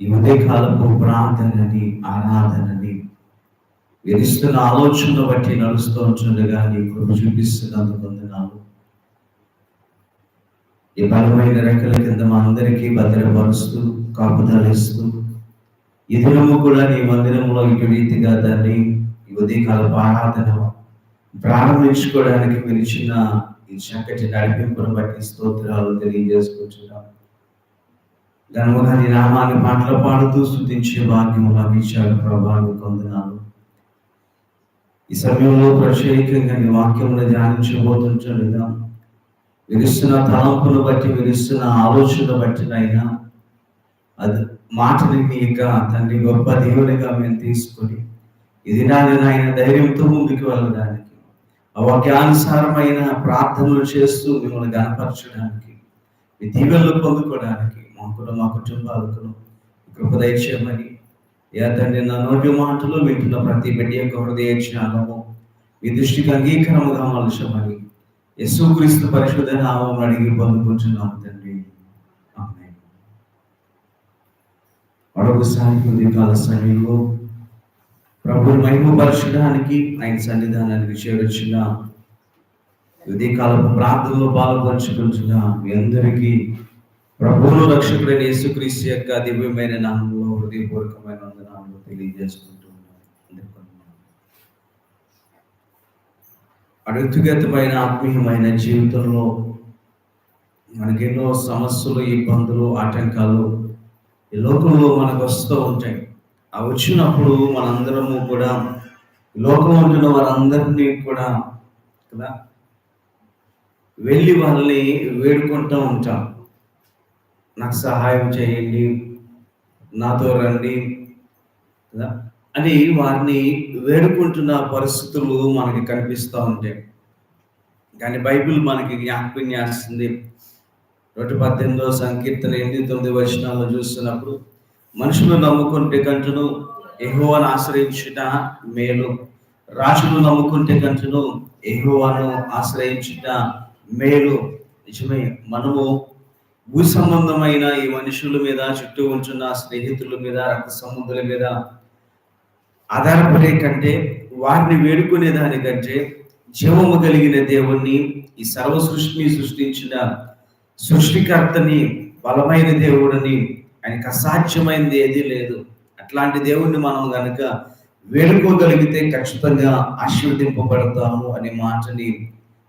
ఈ ఉదయకాలపు ప్రార్థనని ఆరాధనని విధిస్తున్న ఆలోచనను బట్టి నడుస్తూ ఉంటుండగా నీ కృప చూపిస్తున్నందుకు వందనాలు. ఈ బలమైన రెక్కల కింద మా అందరికీ భద్రపరుస్తూ కాపుదలిస్తూ ఈ దినము కూడా నీ మందిరంలో ఇటు రీతిగా దాన్ని ఈ ఉదయకాల ఆరాధన ప్రారంభించుకోవడానికి మీరు ఇచ్చిన ఈ చక్కటి నడిపింపును బట్టి స్తోత్రాలు తెలియజేసుకుంటున్నాం. ఘనముగా నీ నామాన్ని పాటలు పాడుతూ స్థుతించే భాగ్యము నాకు ఇచ్చాడు ప్రభావం కొందనాలు ఈ సమయంలో ప్రత్యేకంగా నీ వాక్యంలో ధ్యానించబోతుంటాడుగా విరుస్తున్న తలంపును బట్టి విరుస్తున్న ఆలోచన బట్టినైనా అది మాటని నీ తండ్రి గొప్ప దేవునిగా మేము తీసుకొని ఇది నాది నాయన ధైర్యంతో ముందుకు వెళ్ళడానికి వాక్యానుసారమైన ప్రార్థనలు చేస్తూ మిమ్మల్ని గనపరచడానికి మీ దీవెనలు పొందుకోవడానికి మాకు మా కుటుంబాలకు కృప దయచేయమని ఏ తండ్రి నా నోటి మాటలు వింటున్న ప్రతి బిడ్డ యొక్క హృదయ జ్ఞానము మీ దృష్టికి అంగీకారముగా మలచమని. యేసుక్రీస్తు పరిశుద్ధ నామం అడిగి పొందుకుంటున్నాము తండ్రి. మరొకసారి కొద్ది కాల సమయంలో ప్రభు మహిమపరచడానికి ఆయన సన్నిధానానికి చేరొచ్చిన ఉదయకాలపు ప్రార్థనలో పాల్పంచుకుంటున్న మీ అందరికీ ప్రభువును రక్షకుడైన యేసుక్రీస్తు యొక్క దివ్యమైన నామంలో హృదయపూర్వకమైన వందనాలు తెలియజేసుకుంటూ అడుగుతుగతమైన ఆత్మీయమైన జీవితంలో మనకెన్నో సమస్యలు ఇబ్బందులు ఆటంకాలు ఈ లోకంలో మనకు వస్తూ ఉంటాయి. ఆ వచ్చినప్పుడు మనందరము కూడా ఈ లోకంలో ఉంటున్న వారందరినీ కూడా కదా? వెళ్ళి వాళ్ళని వేడుకుంటూ ఉంటాం. నాకు సహాయం చేయండి నాతో రండి అని వారిని వేడుకుంటున్న పరిస్థితులు మనకి కనిపిస్తూ ఉంటాయి. కానీ బైబిల్ మనకి జ్ఞాపకం చేస్తుంది. నూట పద్దెనిమిదో సంకీర్తన ఎనిమిది తొమ్మిది వచనాల్లో చూస్తున్నప్పుడు మనుషులు నమ్ముకుంటే కంటును ఎహోవాను ఆశ్రయించుట మేలు. రాజులు నమ్ముకుంటే కంటును ఎహోవాను ఆశ్రయించుట మేలు. నిజమే మనము భూ సంబంధమైన ఈ మనుషుల మీద చుట్టూ ఉంటున్న స్నేహితుల మీద రక్త సంబంధుల మీద ఆధారపడే కంటే వారిని వేడుకునే దానికంటే జీవము కలిగిన దేవుణ్ణి ఈ సర్వ సృష్టిని సృష్టించిన సృష్టికర్తని బలమైన దేవుడిని ఆయనకు అసాధ్యమైనది ఏదీ లేదు. అట్లాంటి దేవుణ్ణి మనం గనుక వేడుకోగలిగితే ఖచ్చితంగా ఆశీర్వదింపబడతాము అనే మాటని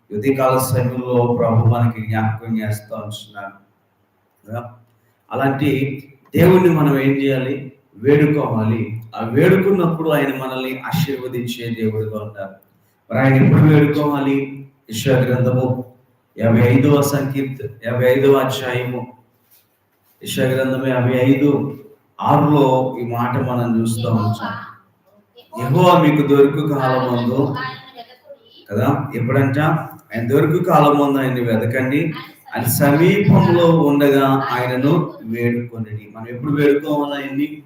యువతికాల సమయంలో ప్రభు మనకి జ్ఞాపకం చేస్తూ ఉంటున్నాడు అలాంటి దేవుణ్ణి మనం ఏం చేయాలి? వేడుకోవాలి. ఆ వేడుకున్నప్పుడు ఆయన మనల్ని ఆశీర్వదించే దేవుడిగా ఉంటారు. మరి ఆయన ఎప్పుడు వేడుకోవాలి? ఈశ్వర గ్రంథము యాభై ఐదవ సంకీర్త యాభై ఐదవ అధ్యాయము. ఈశ్వర గ్రంథము యాభై ఐదు ఆరులో ఈ మాట మనం చూస్తూ ఉంటాం. యెహోవా మీకు దొరుకు కాలం ఉందో కదా? ఎప్పుడంట? ఆయన దొరుకు కాలం ఉందో ఆయన్ని వెతకండి ఆయన సమీపంలో ఉండగా ఆయనను వేడుకొనడి మనం ఎప్పుడు వేడుకోవాలి ఆయన్ని?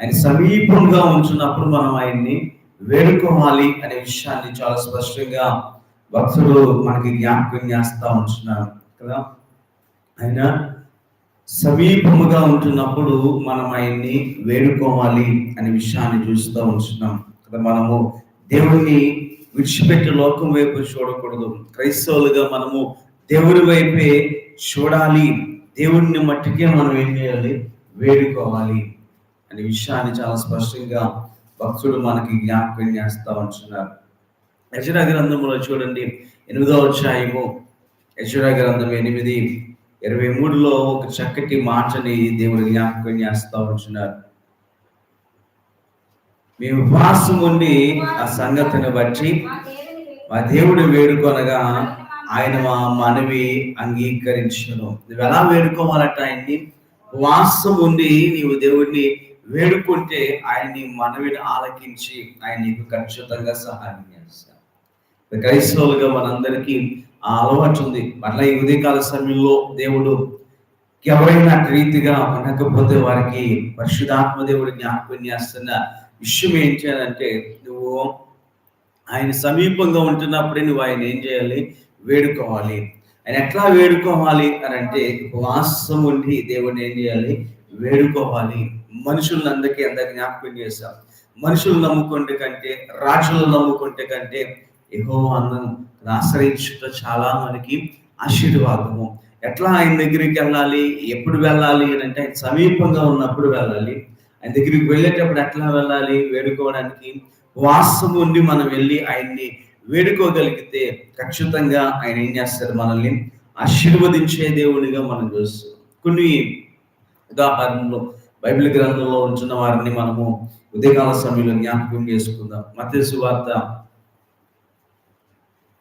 ఆయన సమీపంగా ఉంచున్నప్పుడు మనం ఆయన్ని వేడుకోవాలి అనే విషయాన్ని చాలా స్పష్టంగా భక్తుడు మనకి జ్ఞాపకం చేస్తా ఉంటున్నారు కదా? ఆయన సమీపముగా ఉంటున్నప్పుడు మనం ఆయన్ని వేడుకోవాలి అనే విషయాన్ని చూస్తూ ఉంటున్నాం కదా? మనము దేవుణ్ణి విడిచిపెట్టి లోకం వైపు చూడకూడదు. క్రైస్తవులుగా మనము దేవుడి వైపే చూడాలి. దేవుడిని మట్టికే మనం ఏం చేయాలి? వేడుకోవాలి. అనే విషయాన్ని చాలా స్పష్టంగా భక్తుడు మనకి జ్ఞాపకం చేస్తూ ఉంటున్నారు. యజరా గ్రంథంలో చూడండి. ఎనిమిదో అధ్యాయము. యజరా గ్రంథం ఎనిమిది ఇరవై మూడులో ఒక చక్కటి మాటని దేవుడు జ్ఞాపకం చేస్తూ ఉంటున్నారు. మేము ఉపవాసం ఉండి ఆ సంగతిని బట్టి మా దేవుడు వేడుకొనగా ఆయన మా మనవి అంగీకరించను. నువ్వు ఎలా వేడుకోవాలంటే ఆయన్ని? వాసం ఉండి నీవు దేవుడిని వేడుకుంటే ఆయన్ని మనవిని ఆలకించి ఆయన నీకు ఖచ్చితంగా సహాయం చేస్తాడు. క్రైస్తవులుగా మనందరికీ ఆ అలవాటు ఉంది. మళ్ళీ ఈ ఉదయకాల సమయంలో దేవుడు ఎవరైనా రీతిగా ఉండకపోతే వారికి పరిశుధాత్మ దేవుడు జ్ఞాపకం చేస్తున్న విషయం ఏం చేయాలంటే నువ్వు ఆయన సమీపంగా ఉంటున్నప్పుడే నువ్వు ఆయన ఏం చేయాలి? వేడుకోవాలి. ఆయన ఎట్లా వేడుకోవాలి అని అంటే వాసం ఉండి దేవుడిని ఏం చేయాలి? వేడుకోవాలి. మనుషులను అందరికీ అందరికి జ్ఞాపకం చేస్తాం మనుషులు నమ్ముకుంటే కంటే రాజులు నమ్ముకుంటే కంటే ఏహో అన్నం ఆశ్రయించుట చాలా మనకి ఆశీర్వాదము. ఎట్లా ఆయన దగ్గరికి వెళ్ళాలి? ఎప్పుడు వెళ్ళాలి అని అంటే ఆయన సమీపంగా ఉన్నప్పుడు వెళ్ళాలి. ఆయన దగ్గరికి వెళ్ళేటప్పుడు ఎట్లా వెళ్ళాలి? వేడుకోవడానికి వాసం ఉండి మనం వెళ్ళి ఆయన్ని వేడుకోగలిగితే ఖచ్చితంగా ఆయన ఏం చేస్తారు మనల్ని ఆశీర్వదించే దేవునిగా మనం చూస్తాం. కొన్ని ఉదాహరణలు బైబిల్ గ్రంథంలో ఉంచిన వారిని మనము ఉదయకాల సమయంలో జ్ఞాపకం చేసుకుందాం. మతేసు వార్త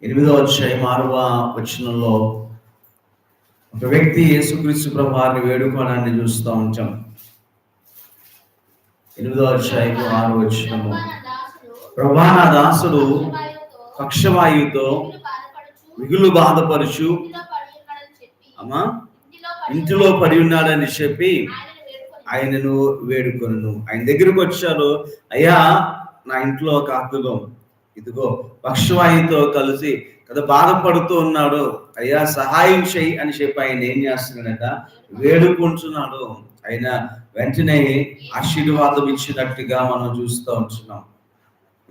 ఎనిమిదవ అధ్యాయం ఆరవ వచనంలో ఒక వ్యక్తి యేసుక్రీస్తు ప్రభావాన్ని వేడుకోవడాన్ని చూస్తూ ఉంటాం. ఎనిమిదవ అధ్యాయం ఆరు వచనము. ప్రభా నా దాసుడు పక్షవాయువుతో మిగులు బాధపరుచు. అమ్మా ఇంటిలో పడి ఉన్నాడని చెప్పి ఆయనను వేడుకొను ఆయన దగ్గరకు వచ్చారు అయ్యా నా ఇంట్లో ఒక అద్భుతం ఇదిగో పక్షవాయుతో కలిసి కదా బాధపడుతూ ఉన్నాడు. అయ్యా సహాయం చెయ్యి అని చెప్పి ఆయన ఏం చేస్తున్నాడట? వేడుకుంటున్నాడు. ఆయన వెంటనే ఆశీర్వాదం ఇచ్చినట్టుగా మనం చూస్తూ ఉంటున్నాం.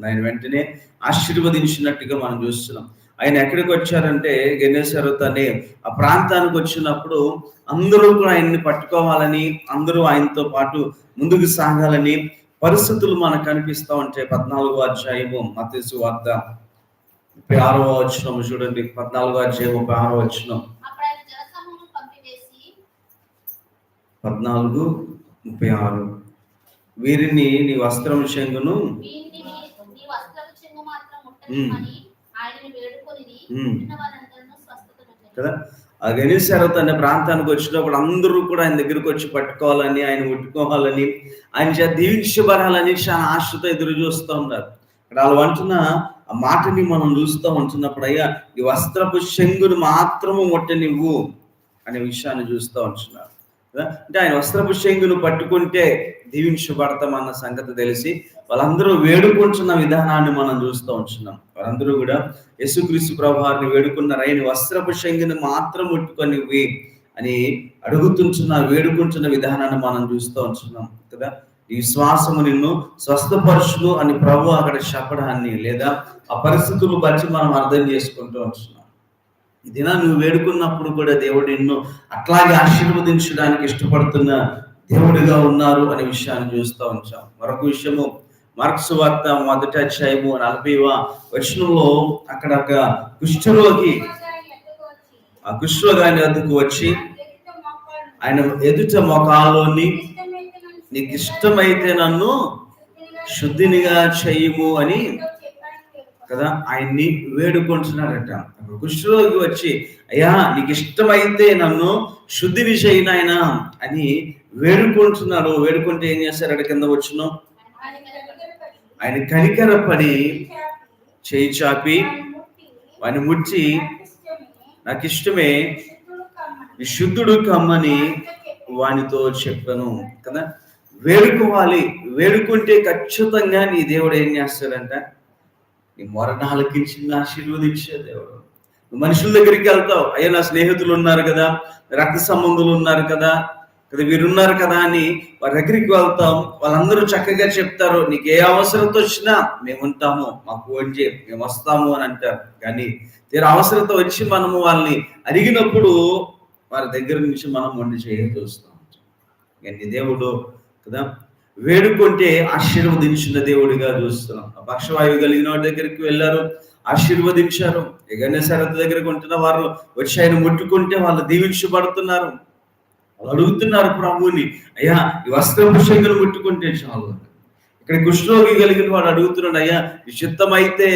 ఆయన వెంటనే ఆశీర్వదించినట్టుగా మనం చూస్తున్నాం. ఆయన ఎక్కడికి వచ్చారంటే గణేశ్వరత్ అనే ఆ ప్రాంతానికి వచ్చినప్పుడు అందరూ కూడా ఆయన్ని పట్టుకోవాలని అందరూ ఆయనతో పాటు ముందుకు సాగాలని పరిస్థితులు మనకు కనిపిస్తా ఉంటాయి పద్నాలుగో అధ్యాయము మతేసు వార్త ముప్పై ఆరో వచ్చిన చూడండి. పద్నాలుగో అధ్యాయం ముప్పై ఆరో వచ్చిన పద్నాలుగు ముప్పై ఆరు. వీరిని నీ వస్త్రం చెంగును కదా? ఆ గణేశ్వరత్ అనే ప్రాంతానికి వచ్చినప్పుడు అందరూ కూడా ఆయన దగ్గరికి వచ్చి పట్టుకోవాలని ఆయన ముట్టుకోవాలని ఆయన చేత దీవించబడాలని చాలా ఆశతో ఎదురు చూస్తూ ఉన్నారు. ఇక్కడ వాళ్ళు అంటున్న ఆ మాటని మనం చూస్తూ ఉంటున్నప్పుడు అయ్యా ఈ వస్త్రపు శంగును మాత్రము ముట్టనివ్వు అనే విషయాన్ని చూస్తూ ఉంటున్నారు. అంటే ఆయన వస్త్రపు శంగును పట్టుకుంటే దీవించబడతామన్న సంగతి తెలిసి వాళ్ళందరూ వేడుకుంటున్న విధానాన్ని మనం చూస్తూ ఉంటున్నాం. వాళ్ళందరూ కూడా యేసుక్రీస్తు ప్రభావాన్ని వేడుకున్నారు రైని వస్త్రపు శంగిని మాత్రం ముట్టుకొనివి అని అడుగుతుంటున్న వేడుకుంటున్న విధానాన్ని మనం చూస్తూ ఉంటున్నాం కదా. ఈ శ్వాసము నిన్ను స్వస్థపరచును అని ప్రభు అక్కడ చెప్పడాన్ని లేదా ఆ పరిస్థితులు బట్టి మనం అర్థం చేసుకుంటూ ఉంటున్నాం. దినా నువ్వు వేడుకున్నప్పుడు కూడా దేవుడు నిన్ను అట్లాగే ఆశీర్వదించడానికి ఇష్టపడుతున్న దేవుడిగా ఉన్నారు అనే విషయాన్ని చూస్తూ ఉంటాం మరొక విషయము మార్క్స్ వార్త మొదటి అధ్యాయము నలభైవ వచనంలో అక్కడ ఒక కుష్ఠరోగి ఆ కుష్ఠరోగాన్ని వద్దకు వచ్చి ఆయన ఎదుట మొఖాలోని నీకు ఇష్టమైతే నన్ను శుద్ధినిగా చేయము అని కదా? ఆయన్ని వేడుకుంటున్నాడట కుష్ఠరోగి వచ్చి అయ్యా నీకు ఇష్టమైతే నన్ను శుద్ధి శుద్ధిని చేయనాయన అని వేడుకుంటున్నాడు వేడుకుంటే ఏం చేస్తారు? కింద వచ్చును ఆయన కనికరపడి చేయి చాపి వాని ముట్టి నాకు ఇష్టమే శుద్ధుడు కమ్మని వానితో చెప్పను. కదా? వేడుకోవాలి. వేడుకుంటే ఖచ్చితంగా నీ దేవుడు ఏం చేస్తాడంట? నీ మొరణాలకించి ఆశీర్వదించే దేవుడు. నువ్వు మనుషుల దగ్గరికి వెళ్తావు. అయ్యా నా స్నేహితులు ఉన్నారు కదా రక్త సంబంధులు ఉన్నారు కదా కదా వీరున్నారు కదా అని వారి దగ్గరికి వెళ్తాం. వాళ్ళందరూ చక్కగా చెప్తారు నీకు ఏ అవసరంతో వచ్చినా మేము ఉంటాము మాకు ఫోన్ చేయి మేము వస్తాము అని అంటారు. కానీ తీరు అవసరంతో వచ్చి మనము వాళ్ళని అడిగినప్పుడు వారి దగ్గర నుంచి మనం వండి చేయని చూస్తాం. కానీ దేవుడు కదా వేడుకుంటే ఆశీర్వదించిన దేవుడిగా చూస్తున్నాం. పక్షవాయువు కలిగిన వాడి దగ్గరికి వెళ్ళారు ఆశీర్వదించారు. ఎగనే శరత్ దగ్గరకు ఉంటున్న వారు వచ్చి ఆయన ముట్టుకుంటే వాళ్ళు దీవించబడుతున్నారు. వాళ్ళు అడుగుతున్నారు ప్రభువుని అయ్యా ఈ వస్త్రపుషంగులు ముట్టుకుంటే చాలు. ఇక్కడ కుష్ఠరోగి కలిగిన వాడు అడుగుతున్నాడు అయ్యా ఈ చిత్తమైతే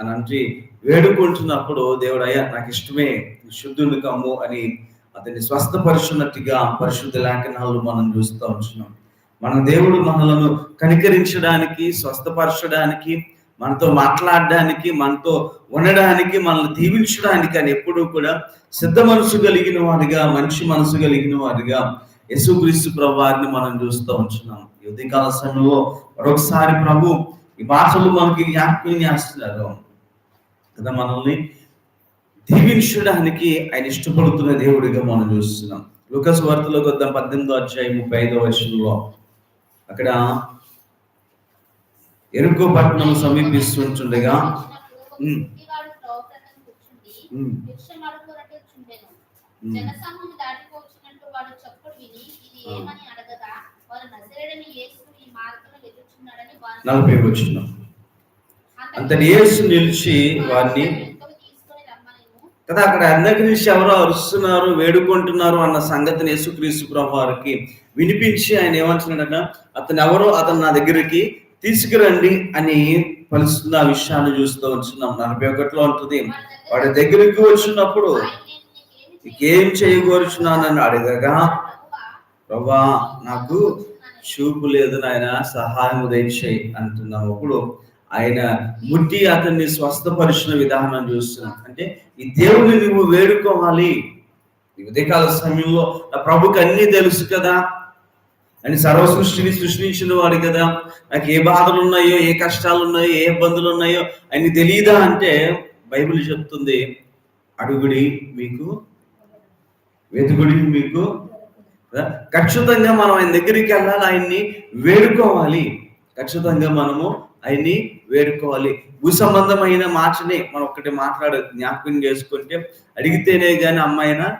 అని అంటే వేడుకుంటున్నప్పుడు దేవుడు అయ్యా నాకు ఇష్టమే శుద్ధుని కమ్ము అని అతన్ని స్వస్థపరుచున్నట్టుగా పరిశుద్ధ లేఖనాలు మనం చూస్తూ ఉంటున్నాం. మన దేవుడు మనలను కనికరించడానికి స్వస్థపరచడానికి మనతో మాట్లాడడానికి మనతో ఉండడానికి మనల్ని దీవించడానికి అని ఎప్పుడూ కూడా సిద్ధ మనసు కలిగిన వారిగా మంచి మనసు కలిగిన వారిగా యశుక్రీస్తు ప్రభువారిని మనం చూస్తూ ఉంటున్నాం. యుద్ధకాల సమయంలో మరొకసారి ప్రభు ఈ భాషలు మనకి జ్ఞాపకం చేస్తున్నారు. కదా మనల్ని దీవించడానికి ఆయన ఇష్టపడుతున్న దేవుడిగా మనం చూస్తున్నాం. లుకస్ వార్తలో కొద్దాం పద్దెనిమిదో అధ్యాయం ముప్పై ఐదో వచనంలో. అక్కడ ఎరుకో పట్టణం సమీపిస్తుంటుండగా నలభై వచ్చిన అంతటి యేసు నిలిచి వారిని. కదా అక్కడ అందరి నుంచి ఎవరో అరుస్తున్నారు వేడుకుంటున్నారు అన్న సంగతిని యేసుక్రీస్తు ప్రభు వారికి వినిపించి ఆయన ఏమంటున్నాడట అతను ఎవరో అతను నా దగ్గరికి తీసుకురండి అని పలుస్తున్న ఆ విషయాన్ని చూస్తూ వచ్చున్నాం నలభై ఒకటిలో ఉంటుంది వాడి దగ్గరికి వచ్చినప్పుడు ఏం నేను నీకేం చేయగోరుచున్నానని అడగగా ప్రభా నాకు చూపు లేదు నాయన సహాయం దయచేయి అంటున్నాం. అప్పుడు ఆయన ముట్టి అతన్ని స్వస్థపరిచిన విధానం చూస్తున్నాం. అంటే ఈ దేవుని నువ్వు వేడుకోవాలి. ఈ ఉదయకాల సమయంలో నా ప్రభుకి అన్నీ తెలుసు కదా. అని సర్వ సృష్టిని సృష్టించిన వాడు కదా. నాకు ఏ బాధలు ఉన్నాయో ఏ కష్టాలు ఉన్నాయో ఏ ఇబ్బందులు ఉన్నాయో అని తెలియదా అంటే బైబిల్ చెప్తుంది అడుగుడి మీకు వెతుకుడి మీకు. ఖచ్చితంగా మనం ఆయన దగ్గరికి వెళ్ళాలి ఆయన్ని వేడుకోవాలి. ఖచ్చితంగా మనము ఆయన్ని వేడుకోవాలి. భూ సంబంధమైన మాటని మనం ఒక్కటి మాట్లాడ జ్ఞాపకం చేసుకుంటే అడిగితేనే కానీ అమ్మాయినా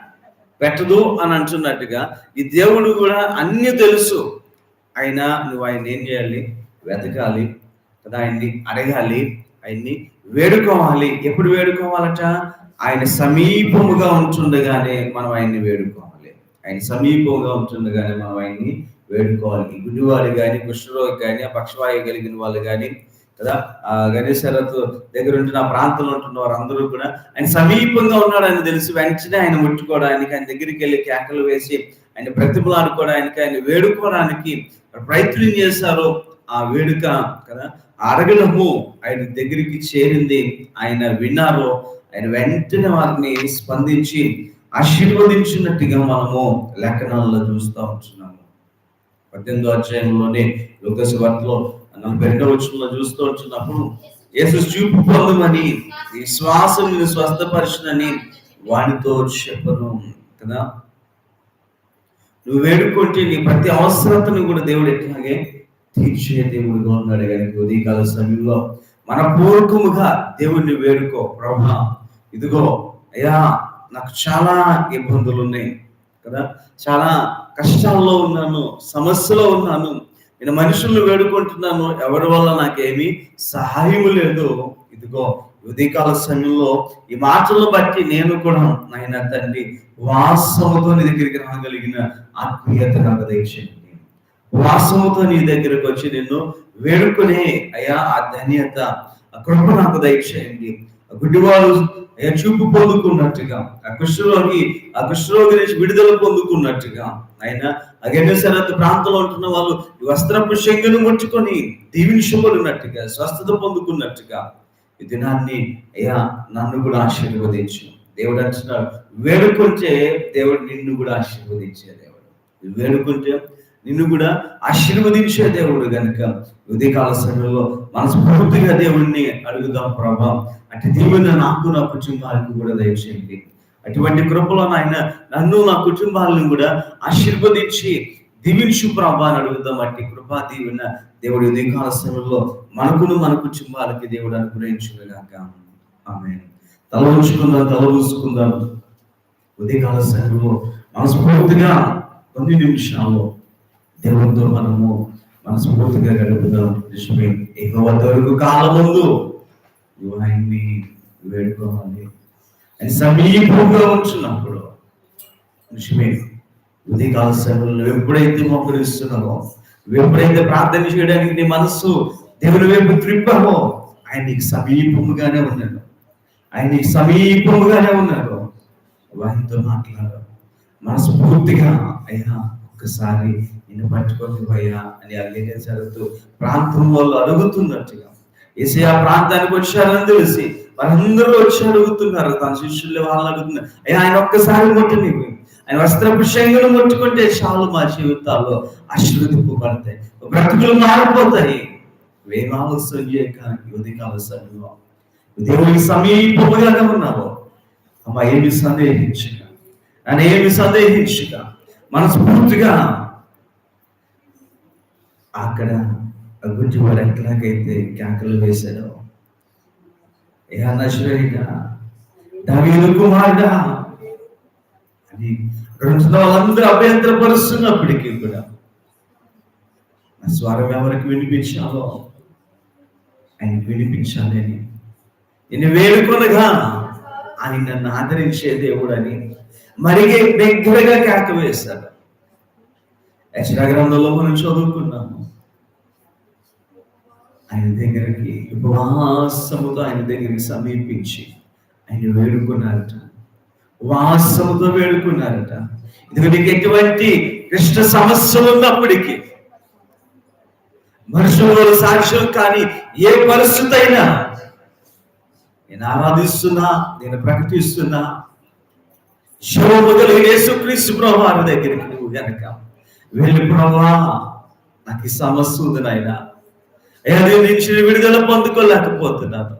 పెట్టదు అని అంటున్నట్టుగా ఈ దేవుడు కూడా అన్ని తెలుసు. అయినా నువ్వు ఆయన ఏం చేయాలి? వెతకాలి. కదా ఆయన్ని అడగాలి. ఆయన్ని వేడుకోవాలి. ఎప్పుడు వేడుకోవాలట? ఆయన సమీపముగా ఉంటుండగానే మనం ఆయన్ని వేడుకోవాలి. ఆయన సమీపంగా ఉంటుండగానే మనం ఆయన్ని వేడుకోవాలి. ఈ కానీ కుష్ఠరోగి కానీ పక్షవాయు కలిగిన వాళ్ళు కానీ కదా? ఆ గణేశ్వరత్ దగ్గర ఉంటున్న ఆ ప్రాంతంలో ఉంటున్న వారందరూ కూడా ఆయన సమీపంగా ఉన్నాడని తెలిసి వెంటనే ఆయన ముట్టుకోవడానికి ఆయన దగ్గరికి వెళ్ళి కేకలు వేసి ఆయన ప్రతిమలాడుకోవడానికి ఆయన వేడుకోవడానికి ప్రయత్నం చేశారు? ఆ వేడుక కదా? అడగడము ఆయన దగ్గరికి చేరింది. ఆయన విన్నారు. ఆయన వెంటనే వారిని స్పందించి ఆశీర్వదించినట్టుగా మనము లేఖనాల్లో చూస్తూ ఉంటున్నాము. పద్దెనిమిదో అధ్యాయంలోనే లోకస్ వార్తలో నలభై రెండో చూస్తూ ఉంటున్నప్పుడు యేసు చూపు పొందమని విశ్వాసం శ్వాసం నిన్ను స్వస్థపరచునని వానితో చెప్పను కదా? నువ్వు వేడుకుంటే నీ ప్రతి అవసరతను కూడా దేవుడు ఎట్లాగే తీర్చే దేవుడుగా ఉన్నాడు. కానీ ఉదయకాల సమయంలో మన పూర్వకముగా దేవుణ్ణి వేడుకో ప్రభా. ఇదిగో అయ్యా నాకు చాలా ఇబ్బందులు ఉన్నాయి కదా? చాలా కష్టాల్లో ఉన్నాను సమస్యలో ఉన్నాను. నేను మనుషులను వేడుకుంటున్నాను ఎవరి వల్ల నాకేమీ సహాయం లేదు? ఇదిగో ఉదయకాల సమయంలో ఈ మాటలను బట్టి నేను కూడా నాయన తండ్రి వాసముతో నీ దగ్గరికి రాగలిగిన ఆత్మీయత నాకు దయచేయండి వాసముతో నీ దగ్గరకు వచ్చి నిన్ను వేడుకునే అయ్యా ఆ ధన్యత ఆ కృప నాకు దయచేయండి. గుడ్డివాడు అయ్యా చూపు పొందుకున్నట్టుగా ఆ కుష్ఠరోగి ఆ కుష్ఠరోగి నుంచి విడుదల పొందుకున్నట్టుగా ఆయన అగన్యసరత్ ప్రాంతంలో ఉంటున్న వాళ్ళు వస్త్రపు శంగును ముట్టుకొని దీవించబడినట్టుగా స్వస్థత పొందుకున్నట్టుగా ఈ దినాన్ని అయ్యా నన్ను కూడా ఆశీర్వదించు. దేవుడు అంటున్నాడు వేడుకుంటే దేవుడు నిన్ను కూడా ఆశీర్వదించే దేవుడు. వేడుకుంటే నిన్ను కూడా ఆశీర్వదించే దేవుడు గనుక ఉదయకాల సమయంలో మనస్ఫూర్తిగా దేవుణ్ణి అడుగుదాం ప్రభా. అంటే దేవుడిని నాకు నా కుటుంబానికి కూడా దయచేయండి. అటువంటి కృపలో నాయన నన్ను నా కుటుంబాలను కూడా ఆశీర్వదించి దీవించు ప్రభా అని అడుగుదాం. అట్టి కృపా దీవెన దేవుడి ఉదయకాల సమయంలో మనకును మన కుటుంబాలకి దేవుడు అనుగ్రహించుగాక ఆమె తల ఉంచుకుందాం తల ఉంచుకుందాం ఉదయకాల సమయంలో మనస్ఫూర్తిగా కొన్ని నిమిషాల్లో దేవుడితో మనము మనస్ఫూర్తిగా గడుపుదాం. నిజమే ఇక వరకు కాలముందు ఆయన్ని వేడుకోవాలి ఆయన సమీపంగా ఉంచున్నప్పుడు నిజమే ఉదయకాల సమయంలో ఎప్పుడైతే మోకరిస్తున్నావో ఎప్పుడైతే ప్రార్థన చేయడానికి నీ మనస్సు దేవుని వైపు త్రిప్పవో ఆయన నీకు సమీపముగానే ఉన్నాడు. ఆయన నీకు సమీపముగానే ఉన్నాడు. వారితో మాట్లాడు మనస్ఫూర్తిగా అయ్యా ఒక్కసారి నిన్ను పట్టుకొని పోయా అని అల్లిగా జరుగుతూ ప్రాంతం వాళ్ళు అడుగుతున్నట్టుగా ఏసీ ఆ ప్రాంతానికి వచ్చారని తెలిసి వారందరూ వచ్చి అడుగుతున్నారు తన శిష్యులు వాళ్ళు అడుగుతున్నారు. అయినా ఆయన ఒక్కసారి ముట్టని ఆయన వస్త్రపు శంగులు ముట్టుకుంటే చాలు మా జీవితాల్లో ఆశీర్వదింపబడతాయి బ్రతుకులు మారిపోతాయి. వేమ ఆలస్యం చేయక యువతి కాల దేవునికి సమీపముగానే ఉన్నావు. అమ్మ ఏమి సందేహించక. ఆయన ఏమి సందేహించక. మనస్ఫూర్తిగా అక్కడ గురించి గుజ్జువాడు ఎట్లాగైతే కేకలు వేశాడో ఏ నశ్వరుడా దావీదు కుమారుడా అని రెండు వాళ్ళందరూ అభ్యంతరపరుస్తున్నప్పటికీ కూడా ఆ స్వరం ఎవరికి వినిపించాలో ఆయన వినిపించాలి అని నేను వేడుకొనగా అని నన్ను ఆదరించే దేవుడు అని మరిగే దగ్గరగా కేక వేశాడు. యశరా గ్రంథంలో మనం చదువుకున్నాము. ఆయన దగ్గరికి ఉపవాసముతో ఆయన దగ్గరికి సమీపించి ఆయన వేడుకున్నారట. ఉపవాసముతో వేడుకున్నారట. ఇది నీకు ఎటువంటి కృష్ణ సమస్యలు ఉన్నప్పటికీ మనుషులు సాక్షులు కానీ ఏ పరిస్థితి అయినా నేను ఆరాధిస్తున్నా నేను ప్రకటిస్తున్నా. శివము కలిగిన యేసుక్రీస్తు ప్రభు వారి దగ్గరికి నువ్వు గనక వెళ్ళి ప్రభా నాకు ఈ సమస్య ఉంది నాయనా. అయ్యా నేను నుంచి విడుదల పొందుకోలేకపోతున్నాను.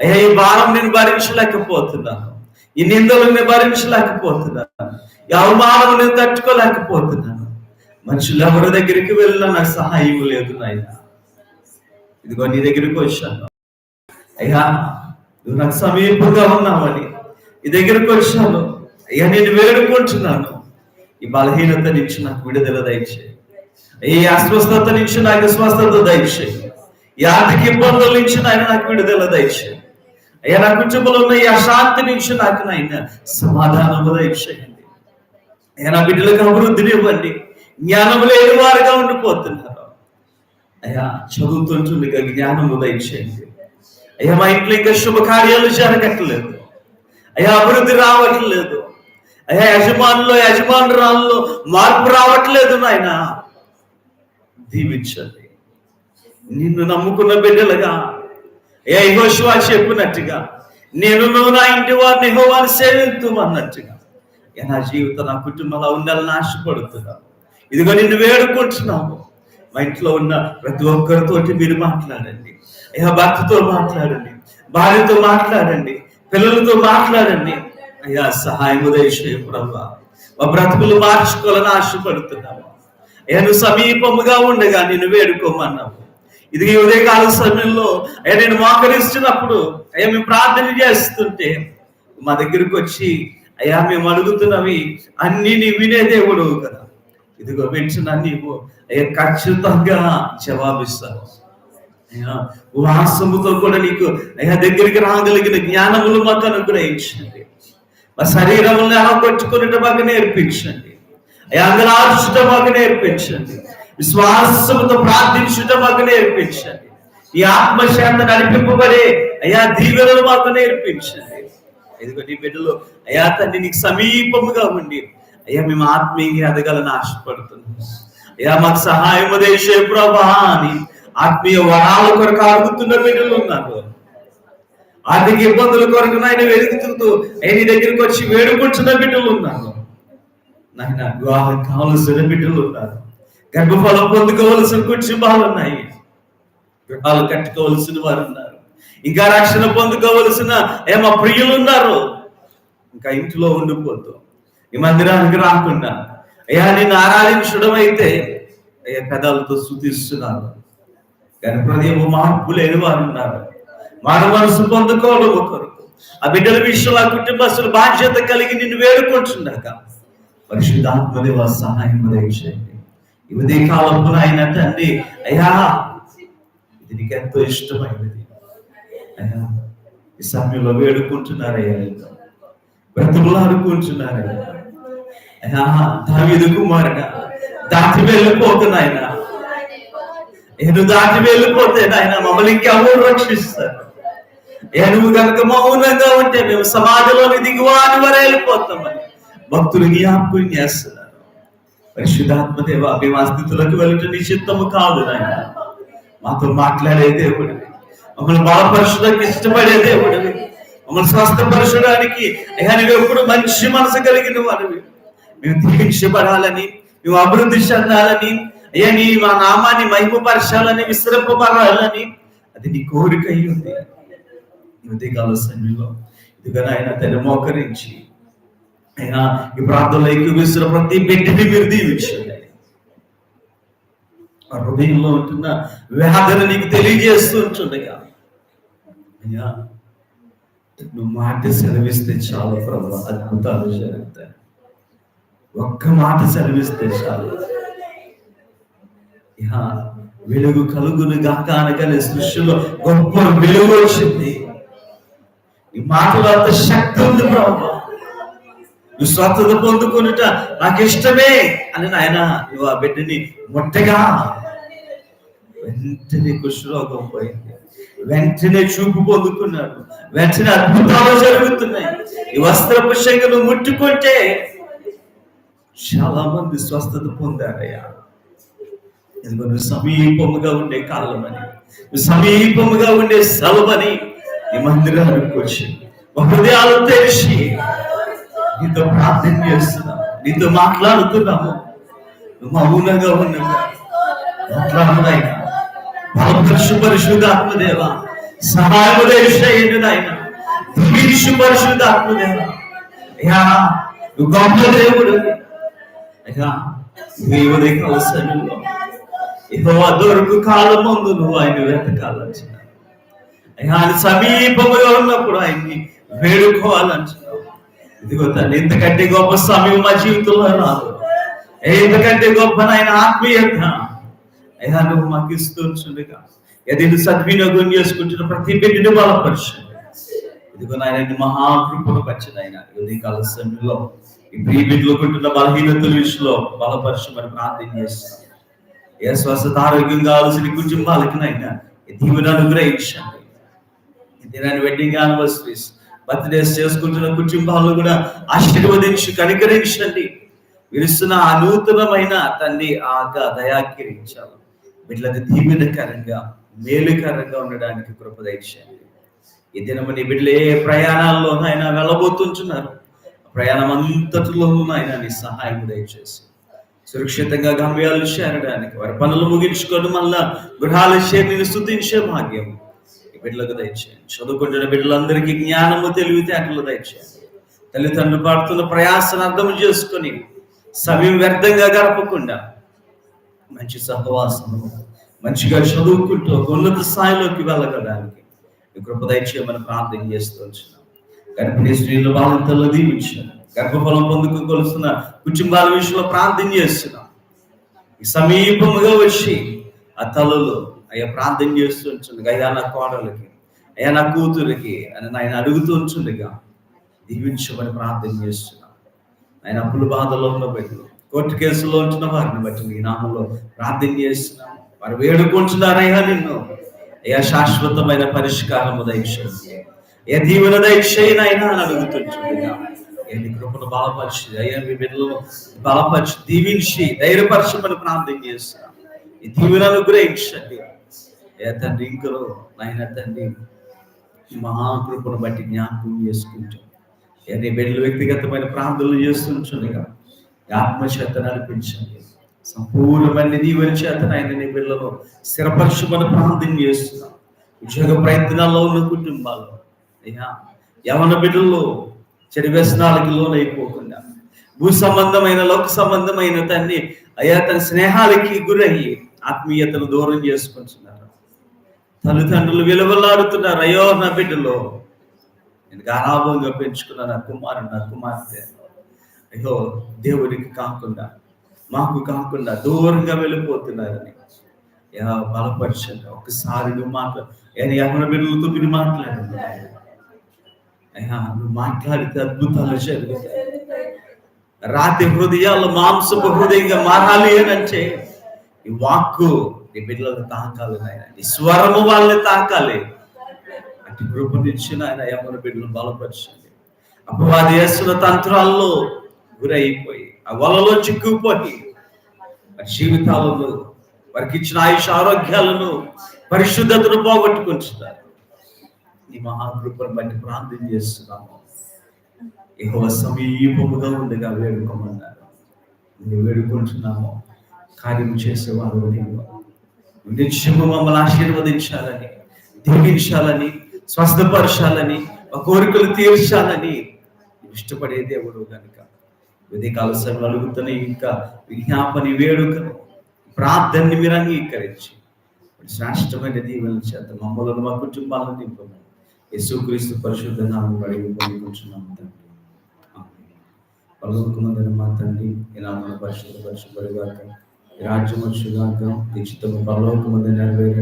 అయ్యా ఈ భారం నేను భరించలేకపోతున్నాను. ఈ నిందలు నేను భరించలేకపోతున్నాను. ఈ అవమానం నేను తట్టుకోలేకపోతున్నాను. మనుషులు ఎవరి దగ్గరికి వెళ్ళినా నాకు సహాయం లేదు నాయన. ఇదిగో నీ దగ్గరికి వచ్చాను. అయ్యా నువ్వు నాకు సమీపంగా ఉన్నావని ఈ దగ్గరికి వచ్చాను. అయ్యా నేను వేడుకుంటున్నాను. ఈ బలహీనత నుంచి నాకు విడుదల దయచేయి. ఈ అస్వస్థత నుంచి నాకు స్వస్థత దయచేయి. ఈ ఇబ్బందుల నుంచి ఆయన నాకు విడుదల దయచేయండి అయ్యా నా కుటుంబంలో ఉన్న ఈ అశాంతి నుంచి నాకు నాయన సమాధానము దయచేయండి. అయ్యా నా బిడ్డలకు అభివృద్ధిని ఇవ్వండి. జ్ఞానం లేని వారుగా ఉండిపోతున్నారు. అయ్యా చదువుతుంటుండగా జ్ఞానము దయచేయండి. అయ్యా మా ఇంట్లో ఇంకా శుభకార్యాలు జరగట్లేదు. అయ్యా అభివృద్ధి రావట్లేదు. అయ్యా యజమానులో యజమానురాల్లో మార్పు రావట్లేదు నాయన. దీవించండి. నిన్ను నమ్ముకున్న బిడ్డలుగా. ఏ యెహోషువ చెప్పినట్టుగా నేను నువ్వు నా ఇంటి వారిని యెహోవాని సేవింతు అన్నట్టుగా నా జీవితం నా కుటుంబంలో ఉండాలని ఆశపడుతున్నాను ఇదిగో నిన్ను వేడుకుంటున్నాము. మా ఇంట్లో ఉన్న ప్రతి ఒక్కరితోటి మీరు మాట్లాడండి. అయ్యా భర్తతో మాట్లాడండి భార్యతో మాట్లాడండి పిల్లలతో మాట్లాడండి. అయ్యా సహాయం దయచేయ ప్రభు. మా బ్రతుకులు మార్చుకోవాలని ఆశపడుతున్నాము. అయ్యా సమీపముగా ఉండగా నిన్ను వేడుకోమన్నాము. ఇది ఉదయకాల సమయంలో అయ్యా నేను మోకరిస్తున్నప్పుడు అయ్యా మేము ప్రార్థన చేస్తుంటే మా దగ్గరికి వచ్చి అయ్యా మేము అడుగుతున్నవి అన్ని నీ వినే దేవుడు కదా. ఇదిగో వింటున్నా నీవు. అయ్యా ఖచ్చితంగా జవాబిస్తావు అయ్యా వాసముతో కూడా నీకు అయ్యా దగ్గరికి రాగలిగిన జ్ఞానములు మాకు అనుగ్రహించండి. మా శరీరములను ఎలా కొట్టుకునేట మాకు నేర్పించండి. అయ్యా అంగలార్చుట మాకు నేర్పించండి. విశ్వాసముతో ప్రార్థించుట మాకు నేర్పించండి ఈ ఆత్మశాంత నడిపింపబడే అయ్యా దీవెనలు మాకు నేర్పించండి ఇదిగో నీ బిడ్డలు అయ్యా తండ్రి నీకు సమీపముగా ఉండి అయ్యా మేము ఆత్మీయంగా ఎదగాలని ఆశపడుతున్నాం. అయ్యా మాకు సహాయం దేశే ప్రభా అని ఆత్మీయ వరాల కొరకు అడుగుతున్న బిడ్డలు ఉన్నారు. ఆర్థిక ఇబ్బందుల కొరకు నాయన వెలుగుతూ ఆయన దగ్గరికి వచ్చి వేడుకుంటున్న బిడ్డలు ఉన్నారు. నాయన వివాహం కావలసిన బిడ్డలు ఉన్నారు. గర్భఫలం పొందుకోవలసిన కుటుంబాలు ఉన్నాయి గృహాలు కట్టుకోవలసిన వారు ఉన్నారు ఇంకా రక్షణ పొందుకోవలసిన ఏమో ప్రియులు ఉన్నారు ఇంకా ఇంట్లో ఉండిపోద్దు ఈ మందిరానికి రాకుండా. అయ్యా నేను ఆరాధించడం అయితే అయ్యా పెదాలతో శుతిస్తున్నారు కానీ హృదయం మార్పు లేని వారు ఉన్నారు మారు మనసు పొందుకోవడం ఒకరు. ఆ బిడ్డల విషయంలో ఆ కుటుంబస్తులు బాధ్యత కలిగి నిన్ను వేడుకుంటున్నాక పరిశుద్ధాత్మదేవ సహాయం దయచేయండి. ఇదే కాలంలో ఆయన తండ్రి అయ్యా ఇది నీకు ఎంతో ఇష్టమైనది. అయ్యా ఈ సమయంలో వేడుకుంటున్నారయ్యా. నీతో అయ్యా దావిదు కుమారుడ దాటి వెళ్ళిపోకు నాయన. నేను దాటి వెళ్ళిపోతే ఆయన మమ్మల్ని ఇంకెవరు రక్షిస్తారు? ఏ నువ్వు కనుక మౌనంగా ఉంటే మేము సమాజంలోని దిగువాని వరే వెళ్ళిపోతామని భక్తులు జ్ఞాపకం చేస్తున్నారు. పరిశుద్ధాత్మ దేవ మేము ఆ స్థితులకు వెళ్ళటం నీ చిత్తము కాదు నాయన. మాతో మాట్లాడే దేవుడు. మమ్మల్ని బలపరచడానికి ఇష్టపడే దేవుడు. మమ్మల్ని స్వస్థపరచడానికి అయ్యా నువ్వు ఎప్పుడు మంచి మనసు కలిగిన వాడివి. మేము దీక్షపడాలని మేము అభివృద్ధి చెందాలని అయ్యా నీ మా నామాన్ని మహిమపరచాలని విశ్రపబడాలని అది నీ కోరిక అయ్యింది. ఉంది ఉదయకాల సమయంలో ఇదిగా ఆయన తన మోకరించి అయినా ఈ ప్రార్థనలో ఎక్కువ ప్రతి బిడ్డని మీరు దీవించండి. ఆ హృదయంలో ఉంటున్న వ్యాధిని నీకు తెలియజేస్తూ ఉంటుండగా అయ్యా నువ్వు మాట సెలవిస్తే చాలు ప్రభు అద్భుతాలు జరుగుతాయి. ఒక్క మాట సెలవిస్తే చాలు. ఇహ వెలుగు కలుగును గాక అనగానే సృష్టిలో గొప్ప వెలుగు వచ్చింది. ఈ మాటలో అంత శక్తి ఉంది ప్రభు. నువ్వు స్వస్థత పొందుకునుట నాకు ఇష్టమే అని నాయన నువ్వు ఆ బిడ్డని మొట్టగా వెంటనే కుష్ఠరోగం పోయింది. వెంటనే చూపు పొందుకున్నాడు. వెంటనే అద్భుతాలు జరుగుతున్నాయి. ఈ వస్త్రపు శంఖను ముట్టుకుంటే చాలా మంది స్వస్థత పొందారయ్యా. ఇదిగో నువ్వు సమీపముగా ఉండే కాలమని నువ్వు సమీపముగా ఉండే సెలవని ఈ మందిరానికి వచ్చి ఒక హృదయాలు తెరిచి నీతో ప్రార్థన చేస్తున్నాం నీతో మాట్లాడుతున్నాము నువ్వు మౌనంగా ఉన్నావు మాట్లాడునాయన బలపరుషు పరిశుద్ధాత్మదేవ సహాయము దయచేయండి నాయన దీవించు పరిశుద్ధాత్మదేవ అయ్యా నువ్వు గొప్ప దేవుడు అయ్యా నువ్వు ఉదయకాల సమయంలో యెహోవా దొరకు కాలం ముందు నువ్వు ఆయన వెతకాలంటున్నావు అయ్యా ఆయన సమీపముగా ఉన్నప్పుడు ఆయన్ని వేడుకోవాలంటున్నావు ఇదిగో తండ్రి ఇంతకంటే గొప్ప సమయం మా జీవితంలో రాదు. ఏ ఇంతకంటే గొప్ప నాయన ఆత్మీయత అయ్యా నువ్వు మాకు ఇస్తుండగా ఏదైనా సద్వినియోగం చేసుకుంటున్న ప్రతి బిడ్డను బలపరచండి. ఇదిగో నాయన మహాకృపను పచ్చని ఆయన ఉదయ కాల సమయంలో ఈ ప్రియ బిడ్డలు కొంటున్న బలహీనతల విషయంలో బలపరచమని ప్రార్థన చేస్తాం. ఏ స్వస్థత ఆరోగ్యం కావాల్సిన కుటుంబాలకి నాయన ఈ దీవెన అనుగ్రహించండి ఈ దినాన్ని వెడ్డింగ్ యానివర్సరీస్ బర్త్డేస్ చేసుకుంటున్న కుటుంబాలను కూడా ఆశీర్వదించి కనికరించండి. విరుస్తున్న ఆ నూతనమైన తండ్రి ఆక దయాకిరించాలి. బిడ్డలది దీవెనకరంగా మేలుకరంగా ఉండడానికి కృపదించండి ఈ దినము నీ బిడ్డలు ఏ ప్రయాణాల్లోనూ ఆయన వెళ్ళబోతుంటున్నారు. ప్రయాణం అంతటిలోనూ ఆయన నీ సహాయం దయచేసి. సురక్షితంగా గమ్యాలు చేరడానికి వారి పనులు ముగించుకొని మళ్ళా గృహాలు చేరిని స్థుతించే భాగ్యం. బిడ్డలకు దయచేయండి. చదువుకుంటున్న బిడ్డలందరికీ జ్ఞానము తెలివితేటలు దయచేయండి. తల్లిదండ్రులు పడుతున్న ప్రయాసను అర్థం చేసుకొని సమయం వ్యర్థంగా గడపకుండా మంచి సహవాసము మంచిగా చదువుకుంటూ ఉన్నత స్థాయిలోకి వెళ్ళగడానికి కృప దయచేయమని ప్రార్థన చేస్తూ వచ్చినాం గర్భిణీ స్త్రీలు బాధితులు దీవించాం గర్భఫలం పొందుకోగలుస్తున్న కుటుంబాల విషయంలో ప్రార్థన చేస్తున్నాం. సమీపముగా వచ్చి ఆ తలలో అయ్యా ప్రార్థన చేస్తూ ఉంచుండగా. అయ్యా నా కోడలకి అయ్యా నా కూతురికి అని ఆయన అడుగుతూ ఉంచుండగా. దీవించమని ప్రార్థన చేస్తున్నాం. ఆయన అప్పుల బాధలో ఉన్న బిడ్డలు కోర్టు కేసులో ఉంటున్న వారిని బట్టి నీ నామంలో ప్రార్థన చేస్తున్నాం. వారు వేడుకుంటున్నారయ్యా నిన్ను. అయ్యా శాశ్వతమైన పరిష్కారము దయచేయండి. ఏ దీవెన దయచేయని అయినా అని అడుగుతుంటుండగా ఎన్ని కృపను బలపరిచి అయ్యా మీ బిడ్డలను బలపరిచి దీవించి ధైర్యపరచమని ప్రార్థన చేస్తున్నాం. ఈ దీవెన అనుగ్రహించండి. ఏ తండ్రి ఇంకలో నాయన తండ్రి మహాకృపను బట్టి జ్ఞాపకం చేసుకుంటాం ఎన్ని బిడ్డలు వ్యక్తిగతమైన ప్రార్థనలు చేస్తుంటుండగా ఆత్మచేత నడిపించండి. సంపూర్ణమైన దీవెన చేత ఆయన నీ బిడ్డలో స్థిరపరచుమని ప్రార్థన చేస్తున్నాం. ఉద్యోగ ప్రయత్నాల్లో ఉన్న కుటుంబాలు అయ్యా యవన బిడ్డల్లో చెడు వ్యసనాలకి లోనైపోకుండా భూ సంబంధమైన లోక సంబంధమైన తన్ని అయ్యా తన స్నేహాలకి గురయ్యి ఆత్మీయతను దూరం చేసుకుంటున్నారు. తల్లిదండ్రులు విలువలాడుతున్నారు. అయ్యో నా బిడ్డలో. నేను గారాభంగా పెంచుకున్న నా కుమారుడు నా కుమార్తె. అయ్యో దేవుడికి కాకుండా మాకు కాకుండా దూరంగా వెళ్ళిపోతున్నారని యా బలపరచండి. ఒకసారి నువ్వు మాట్లాడు ఎవరి బిడ్డలతో మీరు మాట్లాడు అయ్యా నువ్వు మాట్లాడితే అద్భుతాలు జరుగుతాయి. రాతి హృదయాలు మాంసపు హృదయంగా మారాలి అని అంటే ఈ వాక్కు నీ బిడ్డలకు తాకాలి నాయన. నీ స్వరము వాళ్ళని తాకాలి. అటు కృపనిచ్చిన ఆయన ఎవరి బిడ్డలు బలపరచండి. అపవాది చేస్తున్న తంత్రాల్లో గురైపోయి ఆ వలలో చిక్కుపోయి వారి జీవితాలను వారికి ఇచ్చిన ఆయుష ఆరోగ్యాలను పరిశుద్ధతను పోగొట్టుకుంటున్నారు నీ మహాకృపను బట్టి ప్రార్థన చేస్తున్నాము. ఎక్కువ సమీపముగా ఉండగా వేడుకోమన్నారు. వేడుకుంటున్నాము. కార్యం చేసేవారు నీవు. నిత్యము మమ్మల్ని ఇష్టపడే దేవుడు కనుక. ఉదయకాల సమయంలో అడుగుతున్న ఇంకా విజ్ఞాపని వేడుకను ప్రార్థనని మీరు అంగీకరించి శ్రేష్టమైన దీవెన చేత మమ్మల్ని మా కుటుంబాలను నింపమని యేసుక్రీస్తు పరిశుద్ధ నామం అడిగి పొందుకుంటున్నాము తండ్రి. ఆమేన్. పరలోకమందున మా తండ్రి ఈ నామమున పరిశుద్ధ పరిశుద్ధ రాజ్యం వచ్చుగాక నిశ్చితము పరలోకమందు నెరవేరేడు